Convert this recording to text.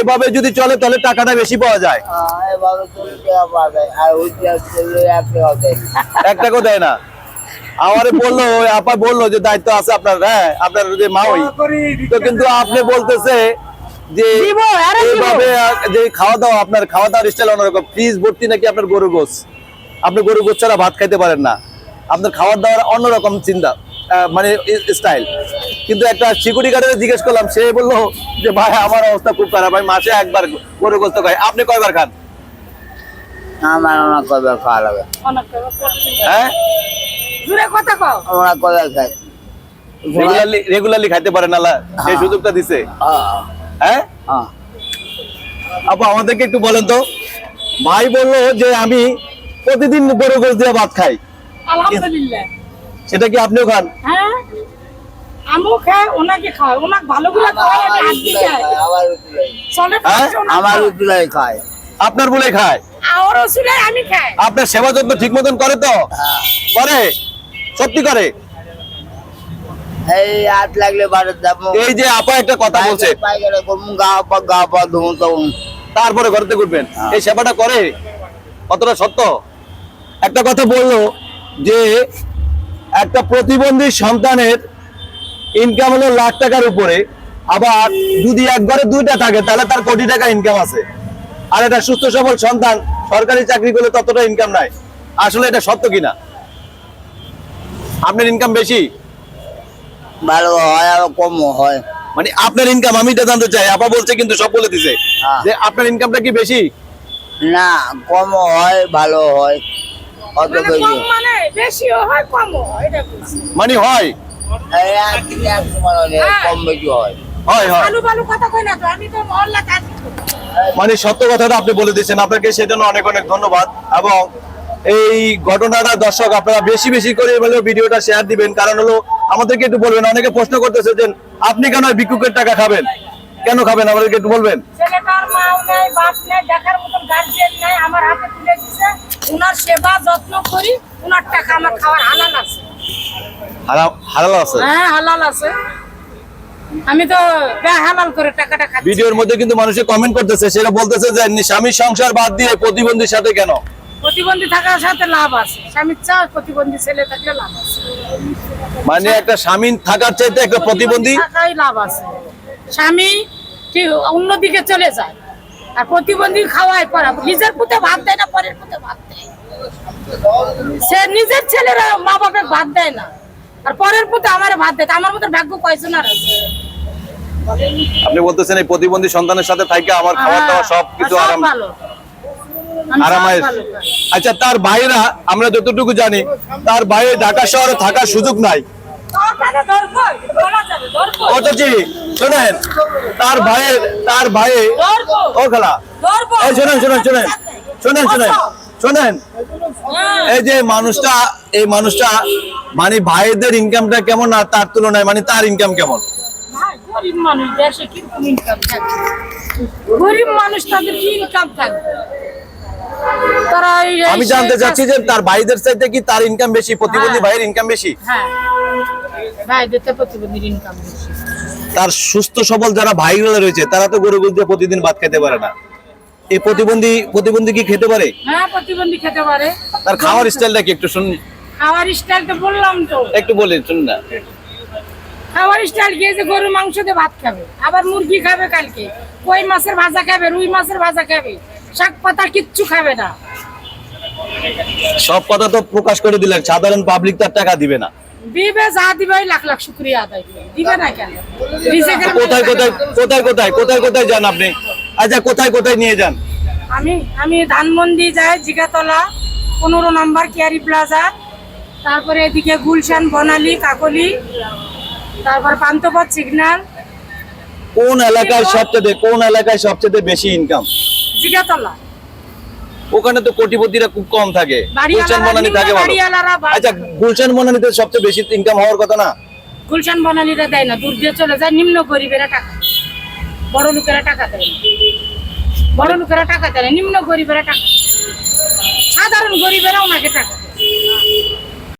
এভাবে যদি চলে তাহলে টাকাটা বেশি পাওয়া যায়। হ্যাঁ, এক দেয় টাকাও দেয় না। আমারে বলল ওই আপা বলল যে দায়িত্ব আছে আপনার হ্যাঁ আপনার যে মা ওই তো কিন্তু আপনি বলতেছে যে। এইভাবে যে খাওয়া দাওয়া আপনার খাওয়া দাওয়ার স্টাইল অন্যরকম। ফ্রিজ ভর্তি নাকি আপনার গরু গোস আপনি গরু গোস ছাড়া ভাত খাইতে পারেন না। আপনার খাওয়ার দাওয়ার অন্যরকম চিন্তা। মানে স্টাইল কিন্তু একটা সিকিউরিটি গার্ডের জিজ্ঞেস করলাম সে বলল যে ভাই আমার অবস্থা খুব খারাপ। ভাই মাসে একবার গরু গোস্ত খাই। আপনি কয়বার খান? আমার অনেক কবে খাওয়া লাগে। হ্যাঁ? কথা কও। আমরা কবে খাই? রেগুলারলি রেগুলারলি খাইতে পারেন সেই সুযোগটা দিছে। হ্যাঁ। হ্যাঁ? হ্যাঁ। আপু আমাদেরকে একটু বলেন তো। ভাই বলল যে আমি প্রতিদিন গরু গোস দিয়ে ভাত খাই। আলহামদুলিল্লাহ। সেটা কি আপনিও খান? হ্যাঁ। আমিও খাই ওনাকে খাই ওনাকে ভালো করে খাওয়াই আমি হাত খাই। চলে হ্যাঁ? আমার উতুলাই খায়। আপনার বলে খায়? আমি খাই। আপনার সেবা যত্ন ঠিক মতন করে তো? হ্যাঁ। করে? সত্যি করে? এই হাত লাগলে যাব। এই যে আপা একটা কথা বলছে। গা পা গা পা ধুবো তখন তারপরে ঘরেতে করবেন হ্যাঁ। এই সেবাটা করে? কতটা সত্য? একটা কথা বলল যে একটা প্রতিবন্ধী সন্তানের ইনকাম হলো লাখ টাকার উপরে আবার যদি একবারে দুইটা থাকে তাহলে তার কোটি টাকা ইনকাম আছে। আর এটা সুস্থ সবল সন্তান সরকারি চাকরি করলে ততটা ইনকাম নাই। আসলে এটা সত্য কিনা? আপনার ইনকাম বেশি? ভালো হয় আর কম হয়। মানে আপনার ইনকাম আমি এটা জানতে চাই আপা বলছে কিন্তু সব বলে দিছে। হ্যাঁ। যে আপনার ইনকামটা কি বেশি? না কম হয় ভালো হয়। মানে বেশি কম মানে হয় হয় মানে হয়? এই এক দিনে এক সময় হলে। কম বেশি আলু বালু কথা কই না তো আমি তো মহল্লা কাজ করি। মানে সত্য কথাটা আপনি বলে দিচ্ছেন আপনাকে সেজন্য অনেক অনেক ধন্যবাদ। এবং এই ঘটনাটা দর্শক আপনারা বেশি বেশি করে হলেও ভিডিওটা শেয়ার দিবেন। কারণ হলো আমাদেরকে একটু বলবেন অনেকে প্রশ্ন করতেছে যে আপনি কেন ভিক্ষুকের টাকা খাবেন? কেন খাবেন? আমাদেরকে একটু বলবেন। ছেলেটার মাও নেই বাপ নেই দেখার মতন গার্জিয়ান নেই আমার হাতে তুলে দিছে। উনার সেবা যত্ন করি উনার টাকা আমার খাওয়ার হালাল আছে। হারালো আছে? হ্যাঁ হালাল আছে। আমি তো হালাল করে টাকাটা খাচ্ছি। ভিডিওর মধ্যে কিন্তু মানুষে কমেন্ট করতেছে সেটা বলতেছে যে সংসার বাদ দিয়ে প্রতিবন্ধীর সাথে কেন? প্রতিবন্ধী থাকার সাথে লাভ আছে। স্বামীর চা প্রতিবন্ধী ছেলে থাকলে লাভ আছে। মানে একটা স্বামী থাকার চাইতে একটা প্রতিবন্ধী থাকাই লাভ আছে। স্বামী অন্যদিকে চলে যায়। আর প্রতিবন্ধী খাওয়ায় পরে নিজের পুঁতে ভাত দেয় না পরের পুঁতে ভাত দেয়। সে নিজের ছেলেরা মা বাপে ভাত দেয় না। আর পরের পুঁতে আমার ভাত দেয়। আমার মতো ভাগ্য কয়জন আর আছে? আপনি বলতেছেন এই প্রতিবন্ধী সন্তানের সাথে থাকে আমার খাওয়া দাওয়া সব কিছু হ্যাঁ, আরাম আরামায়েশ আচ্ছা তার ভাইরা আমরা যতটুকু জানি তার ভাই ঢাকা শহরে থাকার সুযোগ নাই। তাহলে শোনেন তার ভাইয়ের তার ভাইয়ে ও খেলা এই শোনেন শোনেন শোনেন শোনেন শোনেন শোনেন। এই যে মানুষটা এই মানুষটা মানে ভাইদের ইনকামটা কেমন আর তার তুলনায় মানে তার ইনকাম কেমন? গরিব মানুষ দেশে কীরকম ইনকাম থাকে? গরিব মানুষ তাদের কি ইনকাম থাকবে? আমি জানতে চাচ্ছি যে তার ভাইদের চাইতে কি তার ইনকাম বেশি প্রতিবন্ধী হ্যাঁ। ভাইয়ের ইনকাম বেশি? হ্যাঁ। ভাইদের তো প্রতিবন্ধীর ইনকাম বেশি। তার সুস্থ সবল যারা ভাইগুলো রয়েছে তারা তো গরু দিয়ে প্রতিদিন ভাত খেতে পারে না। এই প্রতিবন্ধী প্রতিবন্ধী কি খেতে পারে? হ্যাঁ প্রতিবন্ধী খেতে পারে। তার খাওয়ার স্টাইলটা কি একটু শুন খাওয়ার স্টাইল তো বললাম তো। একটু বলেন শুন না। খাওয়ার স্টাইল গিয়ে যে গরু মাংস দিয়ে ভাত খাবে আবার মুরগি খাবে কালকে। কই মাছের ভাজা খাবে রুই মাছের ভাজা খাবে শাক পাতা কিচ্ছু খাবে না। সব কথা তো প্রকাশ করে দিলেন। সাধারণ পাবলিক তার টাকা দিবে না। দিবে যা দিবে লাখ লাখ শুক্রিয়া আদায়। দিবে না কেন? রিজেকের কোথায় কোথায় কোথায় কোথায় কোথায় কোথায় যান আপনি? আচ্ছা কোথায় কোথায় নিয়ে যান? আমি আমি ধানমন্ডি যাই জিগাতলা পনেরো নম্বর কেয়ারি প্লাজা তারপরে এদিকে গুলশান বনালি কাকলি তারপর পান্তপথ সিগন্যাল। কোন এলাকায় সবচেয়ে কোন এলাকায় সবচেয়ে বেশি ইনকাম জিগাতলা। ওখানে তো কোটিপতিরা খুব কম থাকে। গুলশান বনানি থাকে ভালো। আচ্ছা গুলশান বনানিতে সবচেয়ে বেশি ইনকাম হওয়ার কথা না? গুলশান বনালিরা দেয় না দূর দিয়ে চলে যায় নিম্ন গরিবেরা টাকা বড় লোকেরা টাকা দেয় বড় লোকেরা টাকা দেয় না নিম্ন গরিবের টাকা সাধারণ গরিবেরা ওনাকে টাকা।